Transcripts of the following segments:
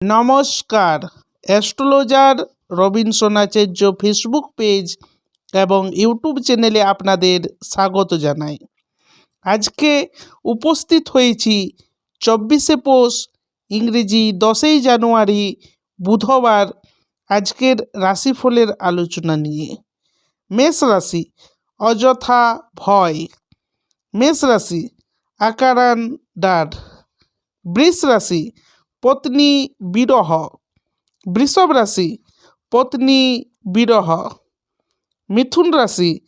নমস্কার। Astrologer Robinson Acharya Facebook page এবং YouTube চ্যানেলে আপনাদের স্বাগত জানাই। আজকে উপস্থিত হয়েছি চব্বিশে পৌষ, ইংরেজি দশই জানুয়ারি, বুধবার, আজকের রাশিফলের আলোচনা নিয়ে। মেষ রাশি, অযথা ভয়। মেষ রাশি, আকারান ডাড বৃষ রাশি পত্নী বিরহ। বৃষভ রাশি, পত্নী বিরহ। মিথুন রাশি,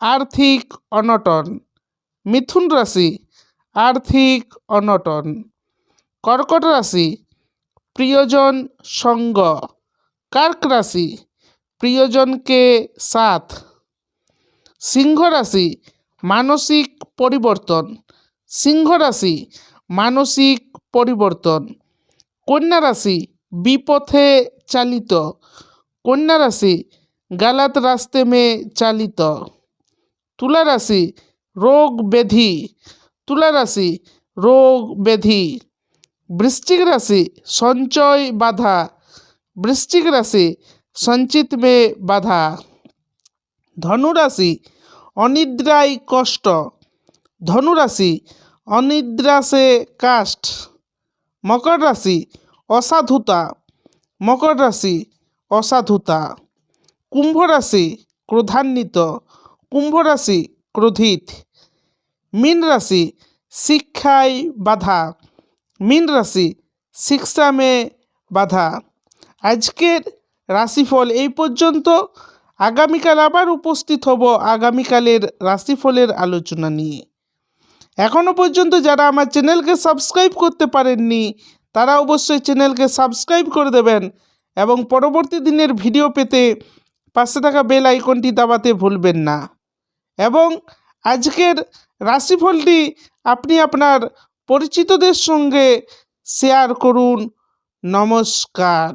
আর্থিক অনটন। মিথুন রাশি, আর্থিক অনটন। কর্কট রাশি, প্রিয়জন সঙ্গ। কার্ক রাশি, প্রিয়জনকে সাথ। সিংহ রাশি, মানসিক পরিবর্তন। সিংহ রাশি, মানসিক পরিবর্তন। কন্যা রাশি বিপথে চালিত। কন্যা রাশি গালাত রাস্তে মে চালিত। তুলা রাশি রোগ ব্যাধি তুলা রাশি রোগ ব্যাধি বৃশ্চিক রাশি সঞ্চয় বাধা। বৃশ্চিক রাশি সঞ্চিত মে বাধা। ধনুরাশি অনিদ্রায় কষ্ট। ধনুরাশি অনিদ্রাসে কাষ্ট। মকর রাশি অসাধুতা, মকর রাশি, অসাধুতা। কুম্ভ রাশি, ক্রোধান্বিত। কুম্ভ রাশি, ক্রোধিত। মীন রাশি, শিক্ষায় বাধা। মীন রাশি শিক্ষা মে বাধা। আজকের রাশিফল এই পর্যন্ত। আগামীকাল আবার উপস্থিত হব আগামীকালের রাশিফলের আলোচনা নিয়ে। এখনও পর্যন্ত যারা আমার চ্যানেলকে সাবস্ক্রাইব করতে পারেননি তারা অবশ্যই চ্যানেলকে সাবস্ক্রাইব করে দেবেন এবং পরবর্তী দিনের ভিডিও পেতে পাশে থাকা বেল আইকনটি দাবাতে ভুলবেন না। এবং আজকের রাশিফলটি আপনি আপনার পরিচিতদের সঙ্গে শেয়ার করুন। নমস্কার।